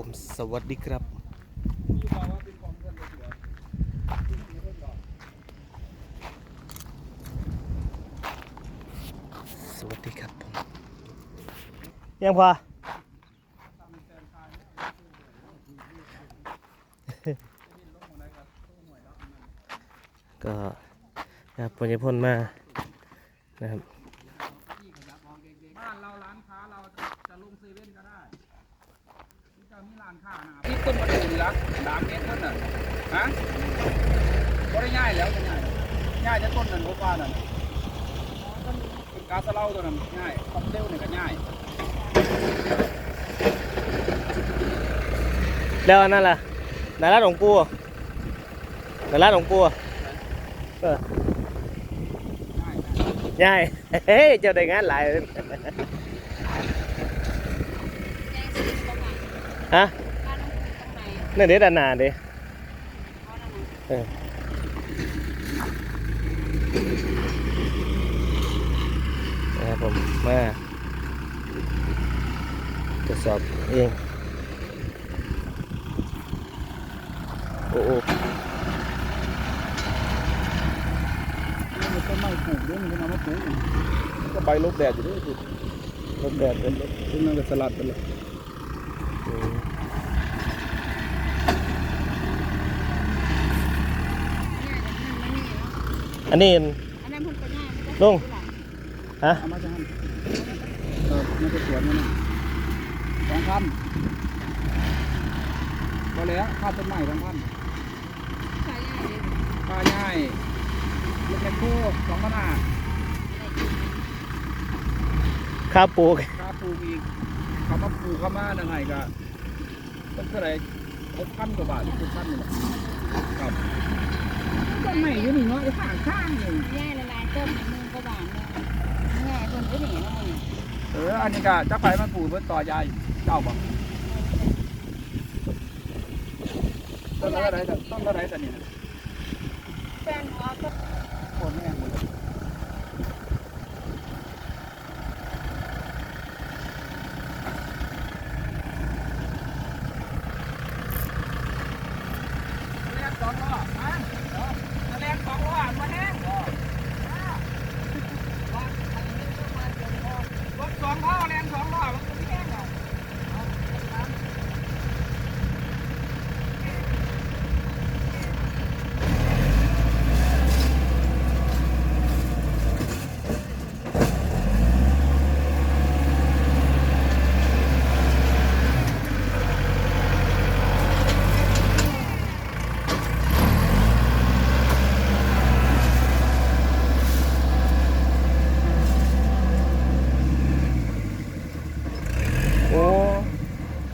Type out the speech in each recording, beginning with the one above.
ผมสวัสดีครับ สวัสดีครับผมยังพอก็นะครับพลยพลมานะครับ บ้านเราร้านค้าเราจะจะลงเซเว่นก็ได้ที่จะมีร้านค้านะ ที่ต้นมะตูมละสามเมตรต้นน่ะฮะก็ได้ง่ายแล้วง่ายง่ายจะต้นนั่นพบว่านั่นเป็นกาสเล่าตัวนั้นง่ายคอมเซลเนี่ยก็ง่าย แล้วอันนั่นล่ะนาราหลวงปู่นาราหลวงปู่เออง่ายเฮ้ยเจ้าได้งานหลายฮะ นนั่นเด็ดานานเด้เพราะนั่นน่ะเออนะครับผมมาตรวจสอบเอง โอ้โอ้มันต้นไม้ปลูกด้วยมันเอามาปลูกก็ใบลบแดดอยู่ด้วยลมแดดเป็นซึ่งนั่นก็สลัดไปเลย อืม ง่ายแต่มันไม่นี่เนาะ อันนี้อันนั้นเพิ่นก็ง่ายมันก็ลุงหลังฮะเอามาจะหั่นเออมันจะสวนมันนะสองพันพอแล้วค่าต้นไม้สองพันขายง่ายเลยค่าง่ายลูกแมคโครสองพันห้าค่าปลูกค่าปลูกอีกเขามาปลูกเข้ามาหนึ่งไงก็ต้นเท่าไหร่หกพันกว่าบาทหรือเจ็ดพันนี่แหละ ครับต้นไม้อยู่นี่เนาะข้างข้างๆนี่ง่ายละลายต้นนมือก็บานเลยง่ายเพิ่นก็หนีเนาะมึงเอออันนี้ก็จะไปมันปลูกเพื่อต่อยายเจ้าบ่ต้นอะไรต้นอะไร่แต่นี่นะแฟนหัวก็คนแม่งหมดเลย แรง สองล้อฮะแรงสองล้อมาแห้งรถสองล้อแรงสองล้อมันก็ไม่แห้งหรอก โอ้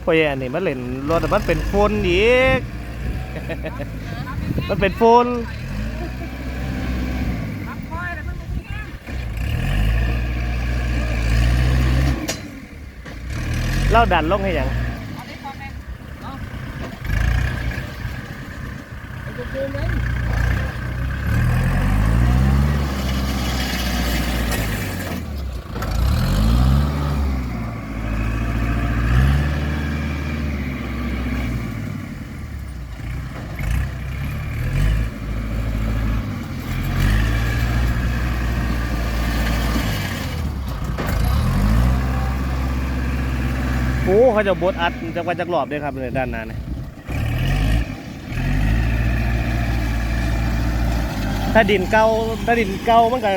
พ่ อแย่นี่มันเล่นรถแต่มันเป็นฝนอีก มันเป็นฝนเล่าดันลงให้ยังเอาไปก่อนแม่เนาไอ้ตัวเกมเลย เขาจะบดอัดจักว่าจักรอบด้วยครับในด้านหน้าเนี่ยถ้าดินเก่าถ้าดินเก่ามันก็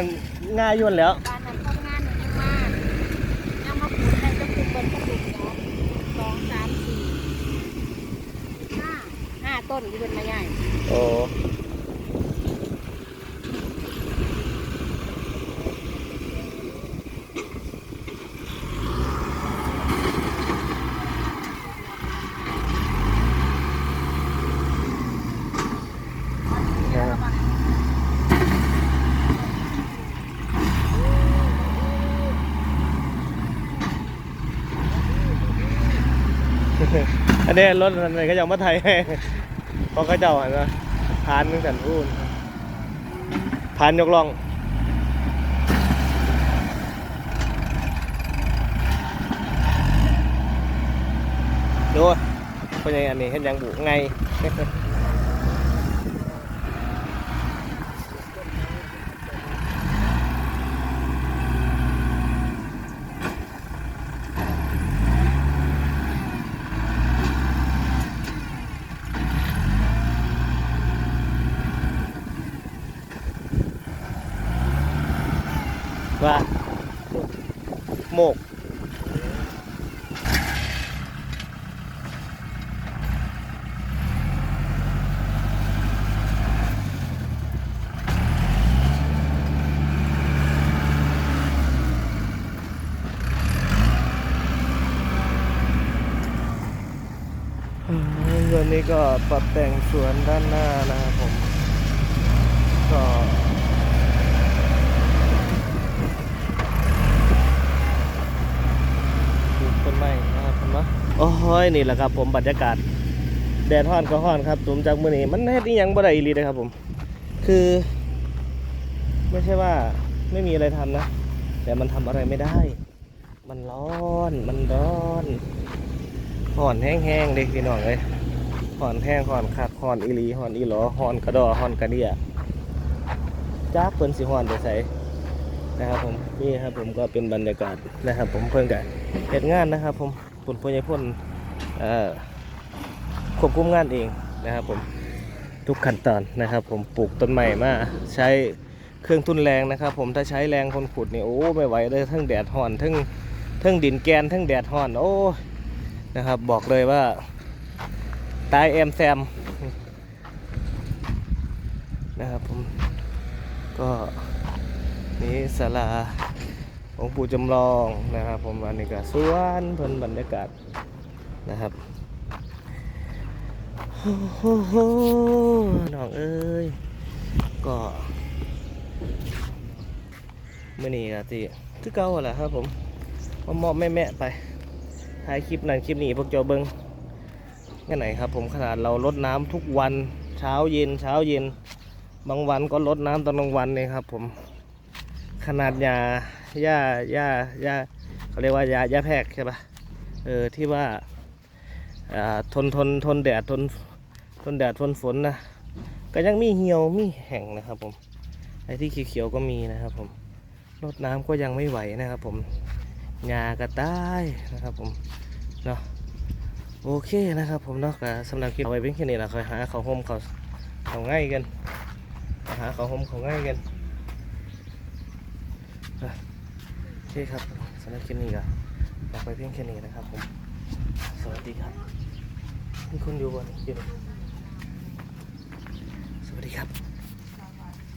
ง่ายอยนแหล้วบ้านนั้นทำงานอยู่ยังมากยังมาปลูกได้จะปลูกเบิ่นก็ปลูกเนาะสองสามสี่ห้าห้าต้นที่เป็นมาใหญ่โอ้อั นนี้รถมันนี้ก็จะเอามาไทยเพราะเขาเจ้าอะนะพานนึงสันพูนพานยกล่องดูเป็นยังอันนี้เห็นยังบุไง ว่าโมกวันนี้ก็ปรับแต่งสวนด้านหน้านะครับผม ก็ปลูกต้นไม้นะครับผมเนาะโอยนี่แหละครับ ผมบรรยากาศแดดฮ้อนก็ฮ้อนครับตุมจากมื้อนี้มันเฮ็ดอีหยังบ่ได้อีหลีเลยครับ ผม คือ ไม่ใช่ว่าไม่มีอะไรทำนะ แต่มันทำอะไรไม่ได้ มันร้อนมันร้อนห่อนแห้งๆเด็กพี่น้องเลยห่อนแห้งห่อนคักห่อนอีลีห่อนอีหลอห่อนกระดอห่อนกระเดียจ้าเปิ้นสิห่อนไปใส่นะครับผมนี่ครับผมก็เป็นบรรยากาศนะครับ ผมเพิ่นกับเหตุงานนะครับ ผมผลพยพ่น ควบคุมงานเองนะครับผมทุกขั้นตอนนะครับ ผมปลูกต้นไม้มาใช้เครื่องทุนแรงนะครับ ผมถ้าใช้แรงคนขุดนี่โอ้ไม่ไหวเลยทั้งแดดห่อนทั้งทั้งดินแกนทั้งแดดห่อน โอ้นะครับ บอกเลยว่าตายแอมแซมนะครับผมก็นี่ศาลาของปู่จำลองนะครับ ผมอันนี้ก็สวนเพิ่นบรรยากาศ นะครับโอ้โหหน้องเอ้ย ก็มื่อนี้ก็ที่คือเก่าแหละครับผมมามอบแม่ไปถ่ายคลิปนั้นคลิปนี้พวกเจ้าเบิ้งกันไหนครับ ผมขนาดเราลดน้ำทุกวันเช้าเย็นเช้าเย็น บางวันก็ลดน้ำตอนกลางวันเลยครับ ผมขนาดยาหญ้าหญ้าหญ้าเขาเรียกว่ายาหญ้าแพรกใช่ปะเออที่ว่า ทนทนทนแดดทนทนแดดทนฝนนะก็ยังมีเหี่ยวมีแห้งนะครับผมไอ้ที่เขียวๆก็มีนะครับผมลดน้ำก็ยังไม่ไหวนะครับผมหญ้าก็ตายนะครับผมเนาะโอเคนะครับผมเนาะก็สำหรับคลิปเอาไว้เป็นแค่นี้ละคอยหาเขาห่มเขาเขาง่ายกันหาเขาห่มเขาง่ายกันโอเคครับสำหรับคลิปนี้ก็ฝากไว้เพียงแค่นี้นะครับผม สวัสดีครับมีคนอยู่บนอยู่นี่สวัสดีครับ